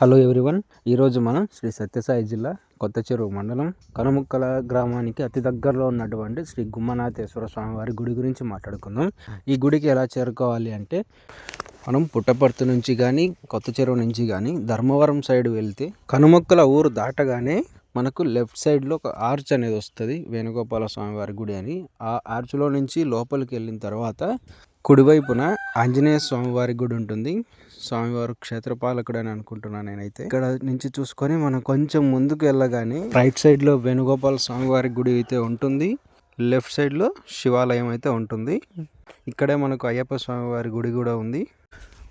Hello everyone. ఈరోజు మనం శ్రీ సత్యసాయి జిల్లా కొత్త చెరువు మండలం కనుముక్కల గ్రామానికి అతి దగ్గరలో ఉన్నటువంటి శ్రీ గుమ్మనాథేశ్వర స్వామివారి గుడి గురించి మాట్లాడుకుందాం. ఈ గుడికి ఎలా చేరుకోవాలి అంటే మనం పుట్టపర్తి నుంచి కానీ కొత్త చెరువు నుంచి కానీ ధర్మవరం సైడ్ వెళ్తే కనుమక్కల ఊరు దాటగానే మనకు లెఫ్ట్ సైడ్లో ఒక ఆర్చ్ అనేది వస్తుంది వేణుగోపాల స్వామివారి గుడి అని. ఆ ఆర్చ్లో నుంచి లోపలికి వెళ్ళిన తర్వాత కుడివైపున ఆంజనేయ స్వామివారి గుడి ఉంటుంది. స్వామివారు క్షేత్రపాలకుడు అని అనుకుంటున్నాను నేనైతే. ఇక్కడ నుంచి చూసుకొని మనం కొంచెం ముందుకు వెళ్ళగానే రైట్ సైడ్లో వేణుగోపాల స్వామివారి గుడి అయితే ఉంటుంది. లెఫ్ట్ సైడ్లో శివాలయం అయితే ఉంటుంది. ఇక్కడే మనకు అయ్యప్ప స్వామివారి గుడి కూడా ఉంది.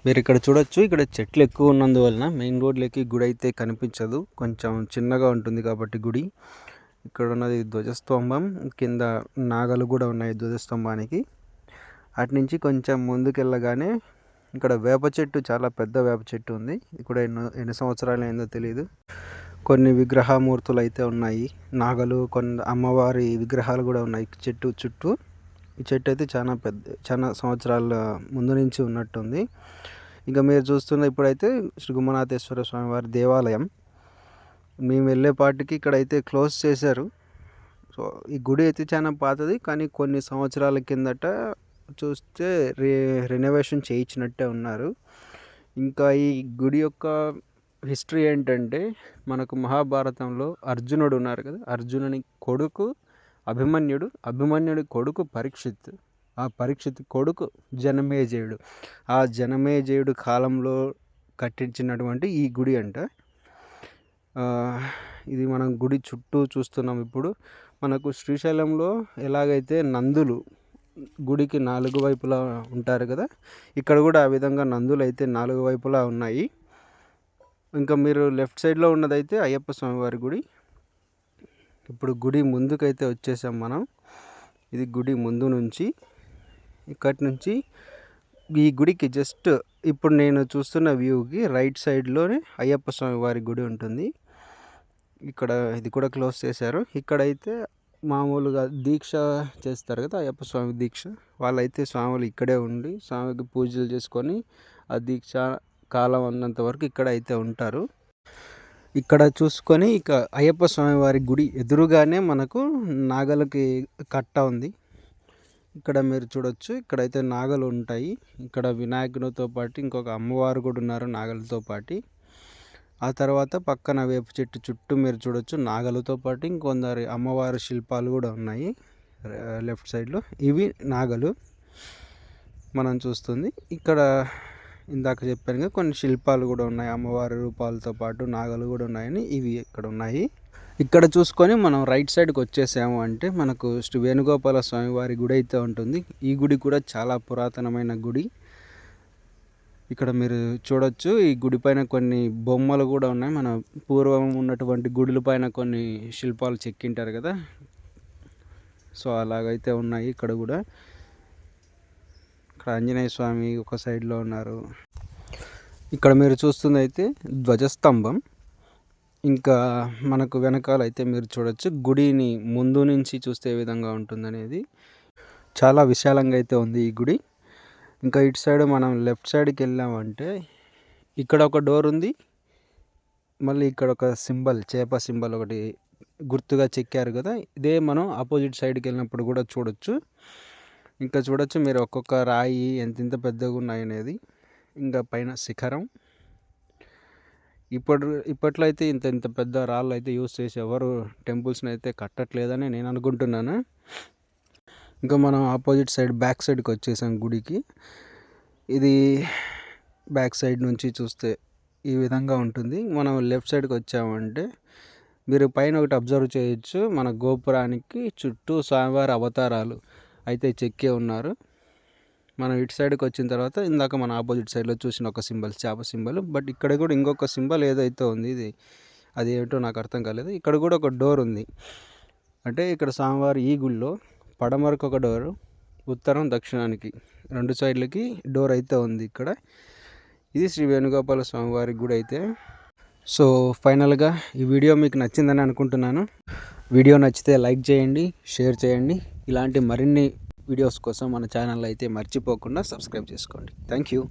మీరు ఇక్కడ చూడొచ్చు. ఇక్కడ చెట్లు ఎక్కువ ఉన్నందువలన మెయిన్ రోడ్లకి గుడి అయితే కనిపించదు. కొంచెం చిన్నగా ఉంటుంది కాబట్టి గుడి. ఇక్కడ ఉన్నది ధ్వజస్తంభం. కింద నాగలు కూడా ఉన్నాయి ధ్వజస్తంభానికి. అటు నుంచి కొంచెం ముందుకెళ్ళగానే ఇక్కడ వేప చెట్టు చాలా పెద్ద వేప చెట్టు ఉంది. ఇక్కడ ఎన్నో ఎన్ని సంవత్సరాలు అయిందో తెలియదు కొన్ని విగ్రహమూర్తులు అయితే ఉన్నాయి. నాగలు కొన్ని అమ్మవారి విగ్రహాలు కూడా ఉన్నాయి చెట్టు చుట్టూ. ఈ చెట్టు అయితే చాలా పెద్ద చాలా సంవత్సరాల ముందు నుంచి ఉన్నట్టుంది. ఇంకా మీరు చూస్తున్న ఇప్పుడైతే శ్రీ గుమ్మనాథేశ్వర స్వామి వారి దేవాలయం. మేము వెళ్ళే పాటికి ఇక్కడైతే క్లోజ్ చేశారు. సో ఈ గుడి అయితే చాలా పాతది. కానీ కొన్ని సంవత్సరాల కిందట చూస్తే రే రెనోవేషన్ చేయించినట్టే ఉన్నారు. ఇంకా ఈ గుడి యొక్క హిస్టరీ ఏంటంటే మనకు మహాభారతంలో అర్జునుడు ఉన్నారు కదా అర్జునుని కొడుకు అభిమన్యుడు అభిమన్యుడి కొడుకు పరీక్షిత్. ఆ పరీక్షిత్ కొడుకు జనమేజయుడు. ఆ జనమేజయుడు కాలంలో కట్టించినటువంటి ఈ గుడి అంట. ఇది మనం గుడి చుట్టూ చూస్తున్నాం ఇప్పుడు. మనకు శ్రీశైలంలో ఎలాగైతే నందులు గుడికి నాలుగు వైపులా ఉంటారు కదా. ఇక్కడ కూడా ఆ విధంగా నందులు అయితే నాలుగు వైపులా ఉన్నాయి. ఇంకా మీరు లెఫ్ట్ సైడ్లో ఉన్నదైతే అయ్యప్ప స్వామివారి గుడి. ఇప్పుడు గుడి ముందుకైతే వచ్చేసాం మనం. ఇది గుడి ముందు నుంచి ఇక్కడి నుంచి. ఈ గుడికి జస్ట్ ఇప్పుడు నేను చూస్తున్న వ్యూకి రైట్ సైడ్లోనే అయ్యప్ప స్వామి వారి గుడి ఉంటుంది. ఇక్కడ ఇది కూడా క్లోజ్ చేశారు. ఇక్కడైతే మామూలుగా దీక్ష చేస్తారు కదా అయ్యప్ప స్వామి దీక్ష. వాళ్ళైతే స్వాములు ఇక్కడే ఉండి స్వామికి పూజలు చేసుకొని ఆ దీక్ష కాలం అన్నంత వరకు ఇక్కడ అయితే ఉంటారు. ఇక్కడ చూసుకొని ఇక అయ్యప్ప స్వామి వారి గుడి ఎదురుగానే మనకు నాగలకి కట్ట ఉంది. ఇక్కడ మీరు చూడొచ్చు ఇక్కడైతే నాగలు ఉంటాయి. ఇక్కడ వినాయకునితో పాటు ఇంకొక అమ్మవారు కూడా ఉన్నారు నాగలతో పాటు. ఆ తర్వాత పక్కన వేప చెట్టు చుట్టూ మీరు చూడొచ్చు. నాగలతో పాటు ఇంకొందరి అమ్మవారి శిల్పాలు కూడా ఉన్నాయి. లెఫ్ట్ సైడ్లో ఇవి నాగలు మనం చూస్తుంది. ఇక్కడ ఇందాక చెప్పాను కదా కొన్ని శిల్పాలు కూడా ఉన్నాయి. అమ్మవారి రూపాలతో పాటు నాగలు కూడా ఉన్నాయని ఇవి ఇక్కడ ఉన్నాయి. ఇక్కడ చూసుకొని మనం రైట్ సైడ్కి వచ్చేసాము అంటే మనకు శ్రీ వేణుగోపాల స్వామి వారి గుడి అయితే ఉంటుంది. ఈ గుడి కూడా చాలా పురాతనమైన గుడి. ఇక్కడ మీరు చూడొచ్చు. ఈ గుడి పైన కొన్ని బొమ్మలు కూడా ఉన్నాయి. మన పూర్వం ఉన్నటువంటి గుడుల పైన కొన్ని శిల్పాలు చెక్కింటారు కదా. సో అలాగైతే ఉన్నాయి ఇక్కడ కూడా. ఇక్కడ ఆంజనేయ స్వామి ఒక సైడ్లో ఉన్నారు. ఇక్కడ మీరు చూస్తుంది అయితే ధ్వజస్తంభం. ఇంకా మనకు వెనకాల అయితే మీరు చూడొచ్చు. గుడిని ముందు నుంచి చూస్తే విధంగా ఉంటుందనేది. చాలా విశాలంగా అయితే ఉంది ఈ గుడి. ఇంకా ఇటు సైడ్ మనం లెఫ్ట్ సైడ్కి వెళ్ళామంటే ఇక్కడ ఒక డోర్ ఉంది. మళ్ళీ ఇక్కడ ఒక సింబల్ చేప సింబల్ ఒకటి గుర్తుగా చెక్కారు కదా. ఇదే మనం ఆపోజిట్ సైడ్కి వెళ్ళినప్పుడు కూడా చూడొచ్చు. ఇంకా చూడొచ్చు మీరు ఒక్కొక్క రాయి ఎంత ఇంత పెద్దగా ఉన్నాయి అనేది. ఇంకా పైన శిఖరం. ఇప్పటి ఇప్పట్లో అయితే ఇంత ఇంత పెద్ద రాళ్ళు అయితే యూస్ చేసి ఎవరు టెంపుల్స్ని అయితే కట్టట్లేదని నేను అనుకుంటున్నాను. ఇంకా మనం ఆపోజిట్ సైడ్ బ్యాక్ సైడ్కి వచ్చేసాం గుడికి. ఇది బ్యాక్ సైడ్ నుంచి చూస్తే ఈ విధంగా ఉంటుంది. మనం లెఫ్ట్ సైడ్కి వచ్చామంటే మీరు పైన ఒకటి అబ్జర్వ్ చేయొచ్చు. మన గోపురానికి చుట్టూ స్వామివారి అవతారాలు అయితే చెక్కే ఉన్నారు. మనం ఇటు సైడ్కి వచ్చిన తర్వాత ఇందాక మన ఆపోజిట్ సైడ్లో చూసిన ఒక సింబల్ చేప సింబల్. బట్ ఇక్కడ కూడా ఇంకొక సింబల్ ఏదైతే ఉంది ఇది అది ఏమిటో నాకు అర్థం కాలేదు. ఇక్కడ కూడా ఒక డోర్ ఉంది. అంటే ఇక్కడ స్వామివారి ఈ గుళ్ళో పడమరకు ఒక డోరు ఉత్తరం దక్షిణానికి. రెండు సైడ్లకి డోర్ అయితే ఉంది ఇక్కడ. ఇది శ్రీ వేణుగోపాల స్వామివారి గుడి అయితే. సో ఫైనల్గా ఈ వీడియో మీకు నచ్చిందని అనుకుంటున్నాను. వీడియో నచ్చితే లైక్ చేయండి షేర్ చేయండి. ఇలాంటి మరిన్ని వీడియోస్ కోసం మన ఛానల్ అయితే మర్చిపోకుండా సబ్స్క్రైబ్ చేసుకోండి. Thank you.